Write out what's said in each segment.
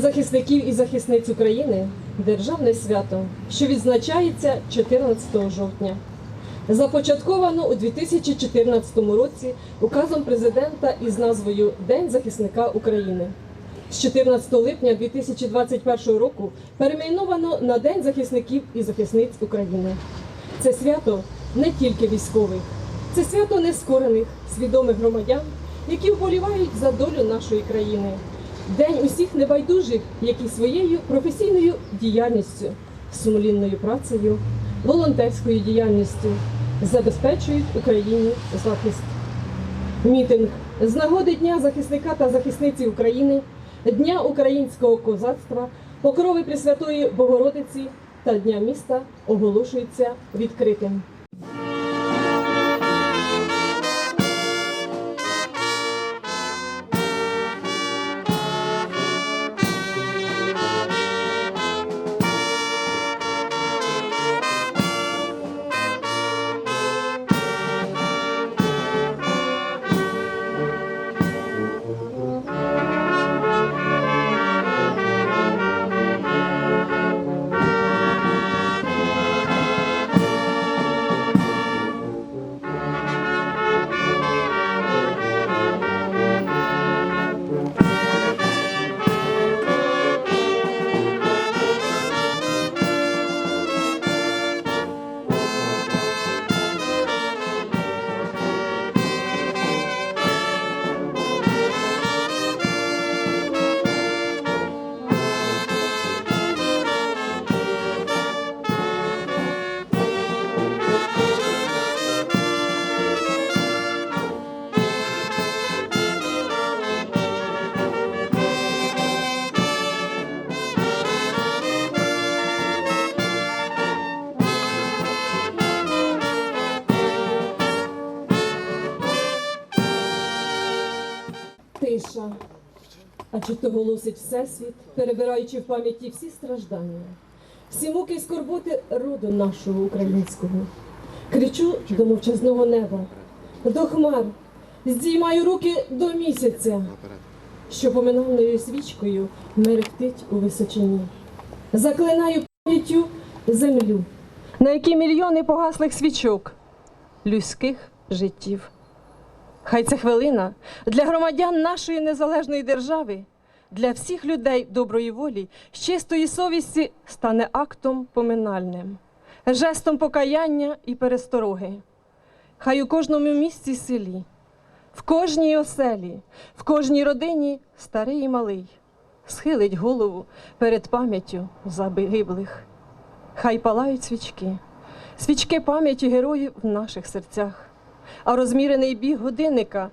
захисників і захисниць України державне свято, що відзначається 14 жовтня. Започатковано у 2014 році указом президента із назвою День захисника України. З 14 липня 2021 року перейменовано на День захисників і захисниць України. Це свято не тільки військових, це свято нескорених, свідомих громадян, які вболівають за долю нашої країни. День усіх небайдужих, які своєю професійною діяльністю, сумлінною працею, волонтерською діяльністю забезпечують Україні захист. Мітинг з нагоди Дня захисника та захисниці України, Дня українського козацтва, покрови Пресвятої Богородиці та Дня міста оголошується відкритим. А чи то голосить Всесвіт, перебираючи в пам'яті всі страждання, всі муки й скорботи роду нашого українського. Кричу до мовчазного неба, до хмар, здіймаю руки до місяця, що поминальною свічкою мерехтить у височині. Заклинаю пам'яттю землю, на якій мільйони погаслих свічок людських життів. Хай ця хвилина для громадян нашої незалежної держави, для всіх людей доброї волі, з чистої совісті стане актом поминальним, жестом покаяння і перестороги. Хай у кожному місці селі, в кожній оселі, в кожній родині старий і малий схилить голову перед пам'яттю загиблих. Хай палають свічки, свічки пам'яті героїв в наших серцях а розмірений біг годинника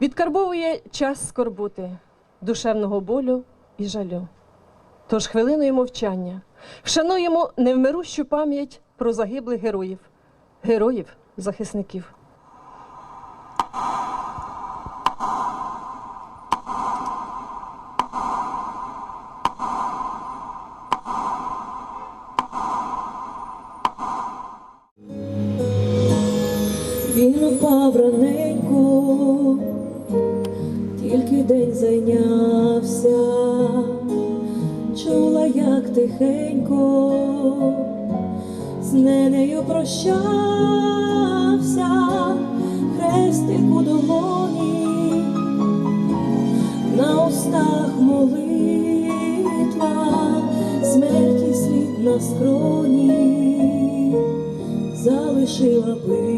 відкарбовує час скорботи, душевного болю і жалю. Тож хвилиною мовчання вшануємо невмирущу пам'ять про загиблих героїв, героїв-захисників. you agree?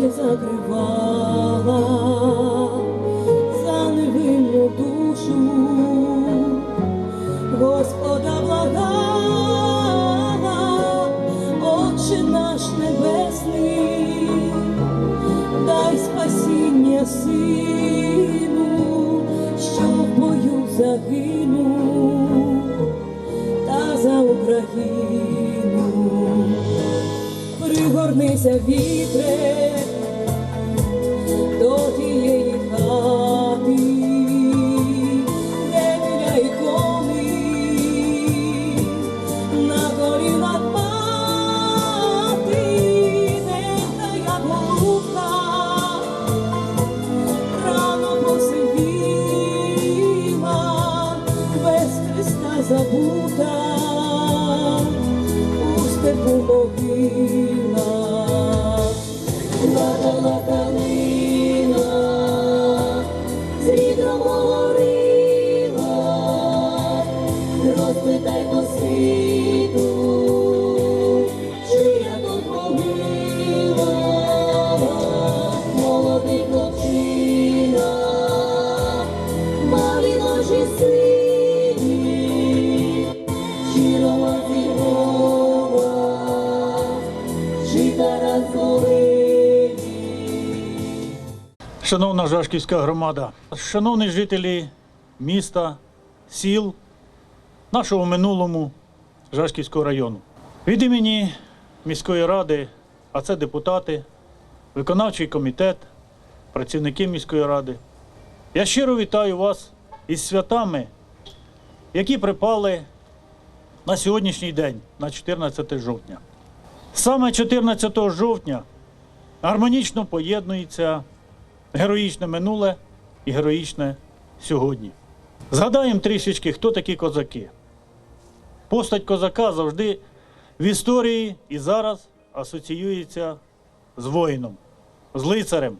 Очі закривала Шановна Жашківська громада, шановні жителі міста, сіл, нашого минулому Жашківського району. Від імені міської ради, а це депутати, виконавчий комітет, працівники міської ради. Я щиро вітаю вас із святами, які припали на сьогоднішній день, на 14 жовтня. Саме 14 жовтня гармонічно поєднується героїчне минуле і героїчне сьогодні. Згадаємо трішечки, хто такі козаки. Постать козака завжди в історії і зараз асоціюється з воїном, з лицарем,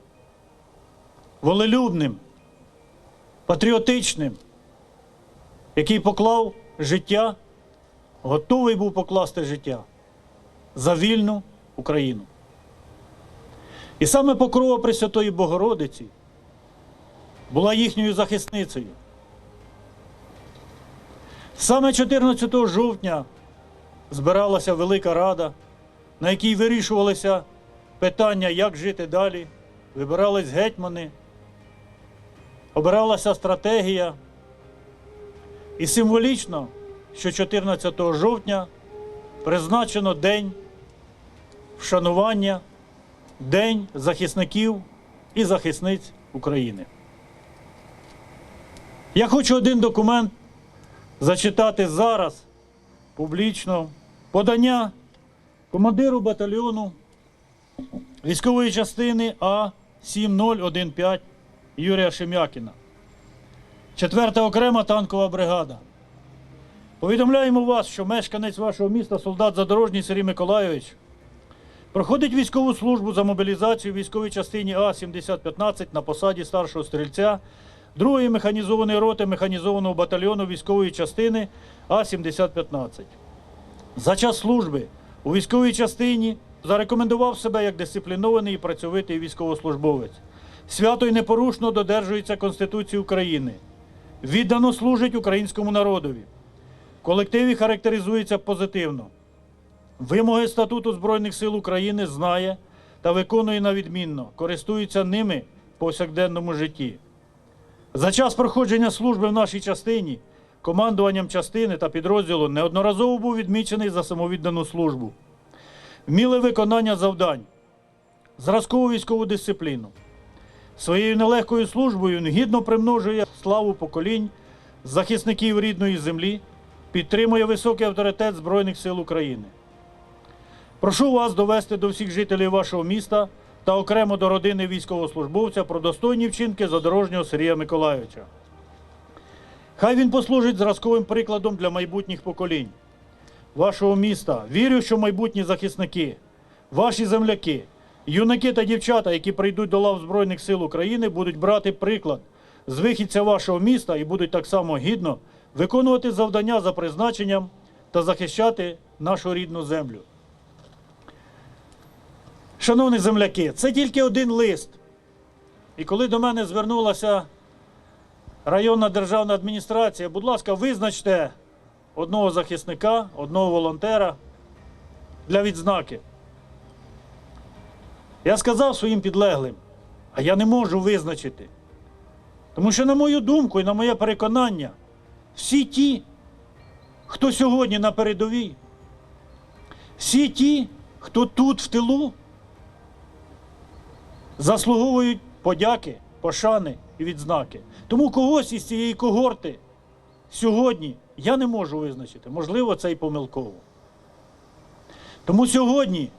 волелюбним, патріотичним, який поклав життя, готовий був покласти життя за вільну Україну. І саме покрова Пресвятої Богородиці була їхньою захисницею. Саме 14 жовтня збиралася Велика Рада, на якій вирішувалися питання, як жити далі, вибирались гетьмани, обиралася стратегія. І символічно, що 14 жовтня призначено день вшанування. День захисників і захисниць України. Я хочу один документ зачитати зараз публічно подання командиру батальйону військової частини А7015 Юрія Шем'якіна. 4 окрема танкова бригада. Повідомляємо вас, що мешканець вашого міста, солдат Задорожній Сергій Миколайович, Проходить військову службу за мобілізацію в військовій частині А-7015 на посаді старшого стрільця 2-ї механізованої роти механізованого батальйону військової частини А-7015. За час служби у військовій частині зарекомендував себе як дисциплінований і працьовитий військовослужбовець. Свято і непорушно додержується Конституції України. Віддано служить українському народові. В колективі характеризується позитивно. Вимоги статуту Збройних сил України знає та виконує на відмінно, користується ними в повсякденному житті. За час проходження служби в нашій частині командуванням частини та підрозділу неодноразово був відмічений за самовіддану службу, вміле виконання завдань, зразкову військову дисципліну. Своєю нелегкою службою він гідно примножує славу поколінь захисників рідної землі, підтримує високий авторитет Збройних сил України. Прошу вас довести до всіх жителів вашого міста та окремо до родини військовослужбовця про достойні вчинки задорожнього Сергія Миколайовича. Хай він послужить зразковим прикладом для майбутніх поколінь вашого міста. Вірю, що майбутні захисники, ваші земляки, юнаки та дівчата, які прийдуть до лав Збройних сил України, будуть брати приклад з вихідця вашого міста і будуть так само гідно виконувати завдання за призначенням та захищати нашу рідну землю. Шановні земляки, це тільки один лист. І коли до мене звернулася районна державна адміністрація, будь ласка, визначте одного захисника, одного волонтера для відзнаки. Я сказав своїм підлеглим, а я не можу визначити. Тому що, на мою думку і на моє переконання, всі ті, хто сьогодні на передовій, всі ті, хто тут в тилу, заслуговують подяки, пошани і відзнаки. Тому когось із цієї когорти сьогодні я не можу визначити. Можливо, це і помилково. Тому сьогодні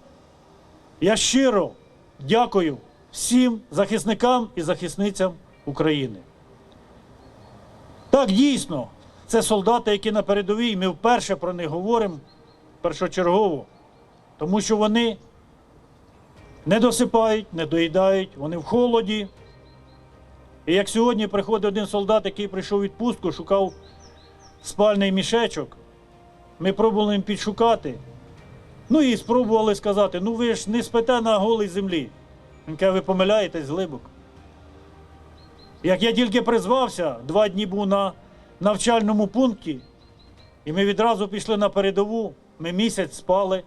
я щиро дякую всім захисникам і захисницям України. Так, дійсно, це солдати, які на передовій, ми вперше про них говоримо першочергово, тому що вони не досипають, не доїдають, вони в холоді. І як сьогодні приходить один солдат, який прийшов у відпустку, шукав спальний мішечок, ми пробували їм підшукати. Ну і спробували сказати: ну ви ж не спите на голій землі. Він каже, ви помиляєтесь глибоко. Як я тільки призвався, два дні був на навчальному пункті, і ми відразу пішли на передову, ми місяць спали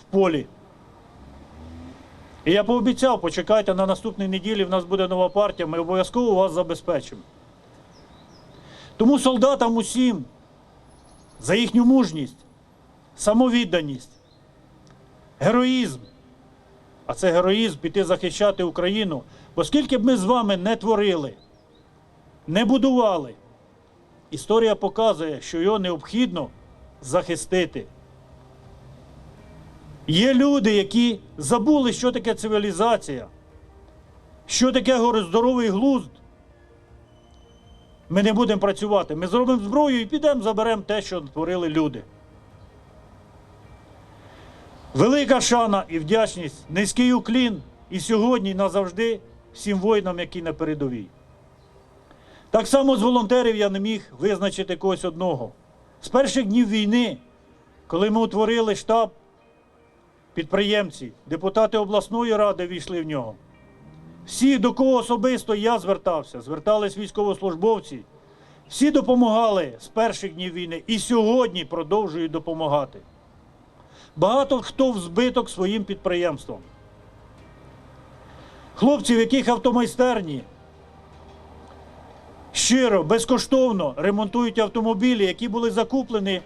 в полі. І я пообіцяв, почекайте на наступній неділі, в нас буде нова партія, ми обов'язково вас забезпечимо. Тому солдатам усім за їхню мужність, самовідданість, героїзм. А це героїзм піти захищати Україну. Бо скільки б ми з вами не творили, не будували, історія показує, що його необхідно захистити. Є люди, які забули, що таке цивілізація, що таке здоровий глузд. Ми не будемо працювати. Ми зробимо зброю і підемо заберемо те, що творили люди. Велика шана і вдячність, низький уклін і сьогодні, і назавжди всім воїнам, які на передовій. Так само з волонтерів я не міг визначити когось одного. З перших днів війни, коли ми утворили штаб, підприємці, депутати обласної ради війшли в нього. Всі, до кого особисто я звертався, звертались військовослужбовці, всі допомагали з перших днів війни і сьогодні продовжують допомагати. Багато хто в збиток своїм підприємством. Хлопці, в яких автомайстерні щиро, безкоштовно ремонтують автомобілі, які були закуплені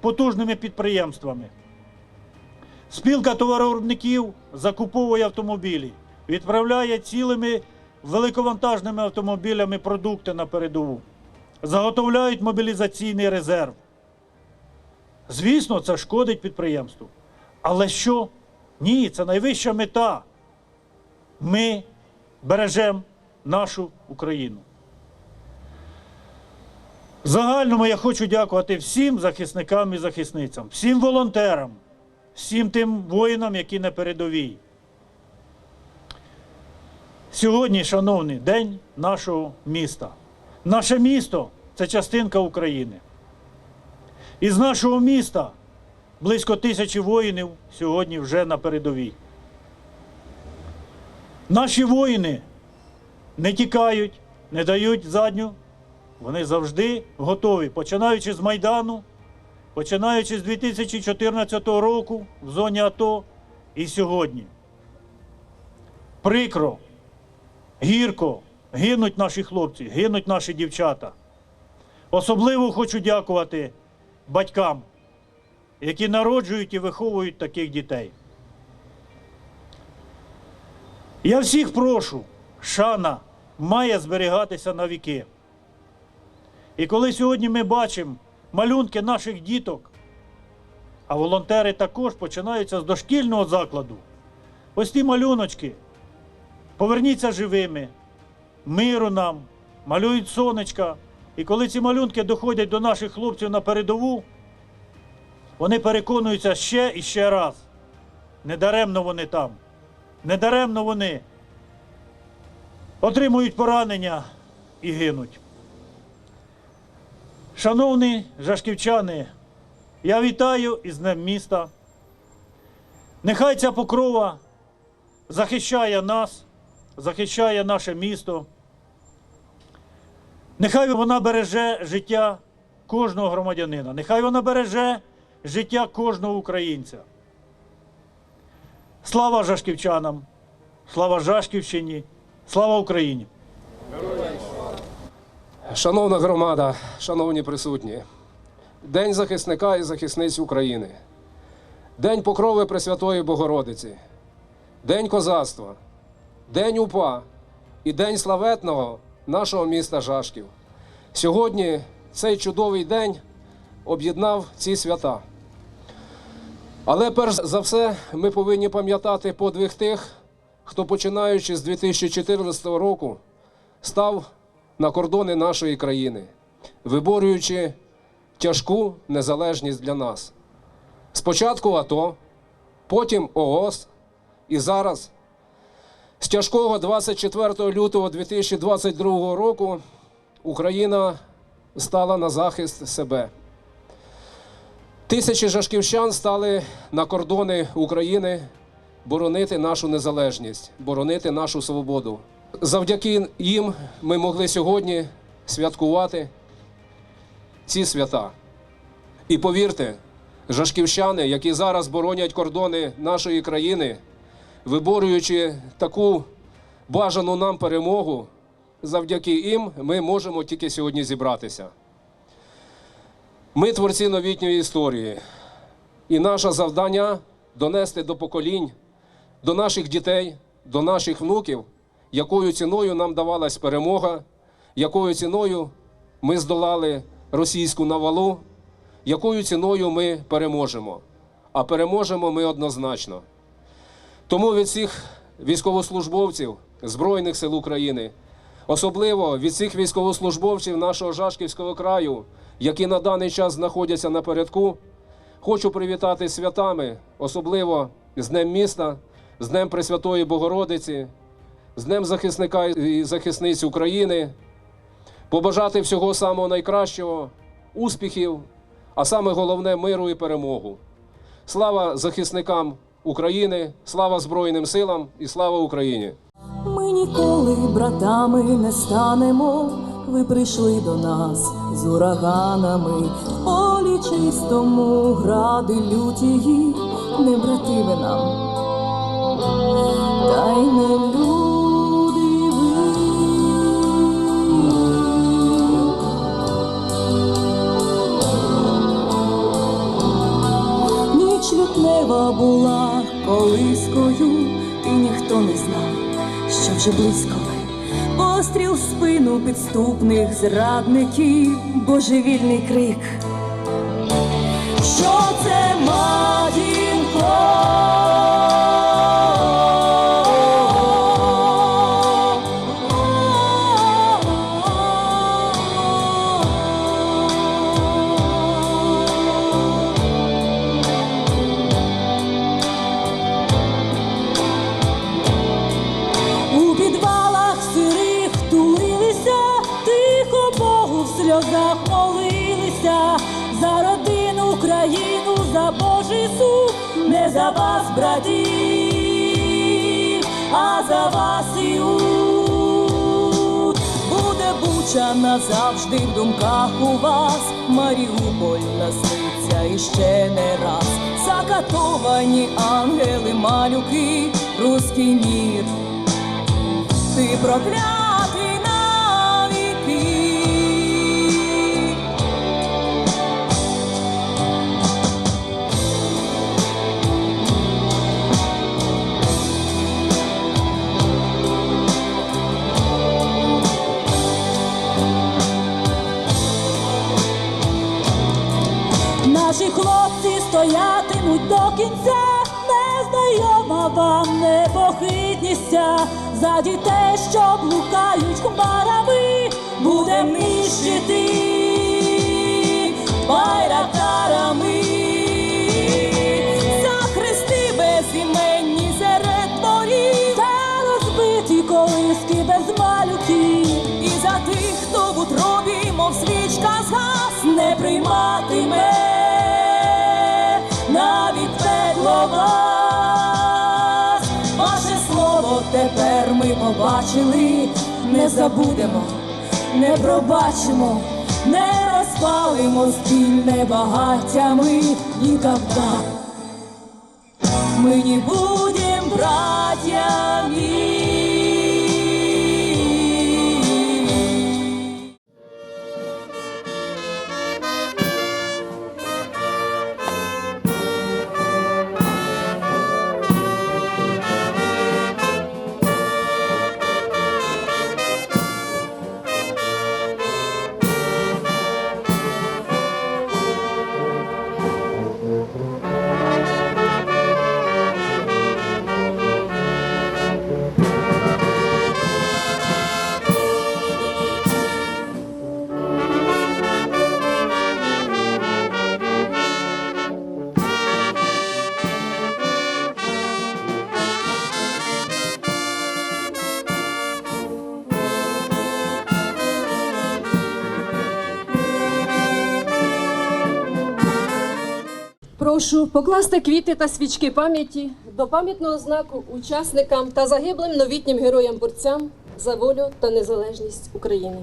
потужними підприємствами. Спілка товаровиробників закуповує автомобілі, відправляє цілими великовантажними автомобілями продукти на передову, заготовляють мобілізаційний резерв. Звісно, це шкодить підприємству. Але що? Ні, це найвища мета. Ми бережемо нашу Україну. В загальному я хочу дякувати всім захисникам і захисницям, всім волонтерам, всім тим воїнам, які на передовій. Сьогодні, шановний, день нашого міста. Наше місто це частинка України. Із нашого міста близько тисячі воїнів сьогодні вже на передовій. Наші воїни не тікають, не дають задню. Вони завжди готові, починаючи з Майдану, починаючи з 2014 року в зоні АТО і сьогодні. Прикро, гірко гинуть наші хлопці, гинуть наші дівчата. Особливо хочу дякувати батькам, які народжують і виховують таких дітей. Я всіх прошу, шана має зберігатися на віки. І коли сьогодні ми бачимо малюнки наших діток, а волонтери також починаються з дошкільного закладу, ось ті малюночки, поверніться живими, миру нам, малюють сонечка. І коли ці малюнки доходять до наших хлопців на передову, вони переконуються ще і ще раз. Недаремно вони там. Недаремно вони отримують поранення і гинуть. Шановні жашківчани, я вітаю із Днем міста. Нехай ця покрова захищає нас, захищає наше місто. Нехай вона береже життя кожного громадянина. Нехай вона береже життя кожного українця. Слава жашківчанам! Слава Жашківщині! Слава Україні! Шановна громада, шановні присутні, День захисника і захисниць України, День Покрови Пресвятої Богородиці, День козацтва, День УПА і День славетного нашого міста Жашків. Сьогодні цей чудовий день об'єднав ці свята. Але перш за все ми повинні пам'ятати подвиг тих, хто починаючи з 2014 року став на кордони нашої країни, виборюючи тяжку незалежність для нас. Спочатку АТО, потім ООС і зараз. З тяжкого 24 лютого 2022 року Україна стала на захист себе. Тисячі жашківщан стали на кордони України боронити нашу незалежність, боронити нашу свободу. Завдяки їм ми могли сьогодні святкувати ці свята. І повірте, жашківщани, які зараз боронять кордони нашої країни, виборюючи таку бажану нам перемогу, завдяки їм ми можемо тільки сьогодні зібратися. Ми творці новітньої історії, і наше завдання донести до поколінь, до наших дітей, до наших внуків, якою ціною нам давалась перемога, якою ціною ми здолали російську навалу, якою ціною ми переможемо. А переможемо ми однозначно. Тому від всіх військовослужбовців Збройних сил України, особливо від всіх військовослужбовців нашого Жашківського краю, які на даний час знаходяться на передку, хочу привітати святами, особливо з Днем міста, з Днем Пресвятої Богородиці, з Днем захисника і захисниць України, побажати всього самого найкращого, успіхів, а саме головне миру і перемогу. Слава захисникам України, слава Збройним силам і слава Україні! Ми ніколи братами не станемо. Ви прийшли до нас з ураганами, полі чистому гради лютії, не брати ви нам, та не люди Ніч була колискою, і ніхто не знав, що вже близько. Постріл в спину підступних зрадників, божевільний крик. Що це матінко? За вас, братів, а за вас Іуд. Буде буча назавжди в думках у вас, Маріуполь насниться іще не раз. Закатовані ангели, малюки, руський мір ти проклятий до кінця, незнайома вам непохитніся. За дітей, що блукають хмарами, будем нищити байрактарами. За хрести безіменні серед морів, за розбиті колиски без малюків, і за тих, хто в утробі, мов свічка згас, не прийматиме вас. Ваше слово тепер ми побачили, не забудемо, не пробачимо, не розпалимо спільне багаття ми нікогда. Ми не будем братьями. Прошу покласти квіти та свічки пам'яті до пам'ятного знаку учасникам та загиблим новітнім героям борцям за волю та незалежність України.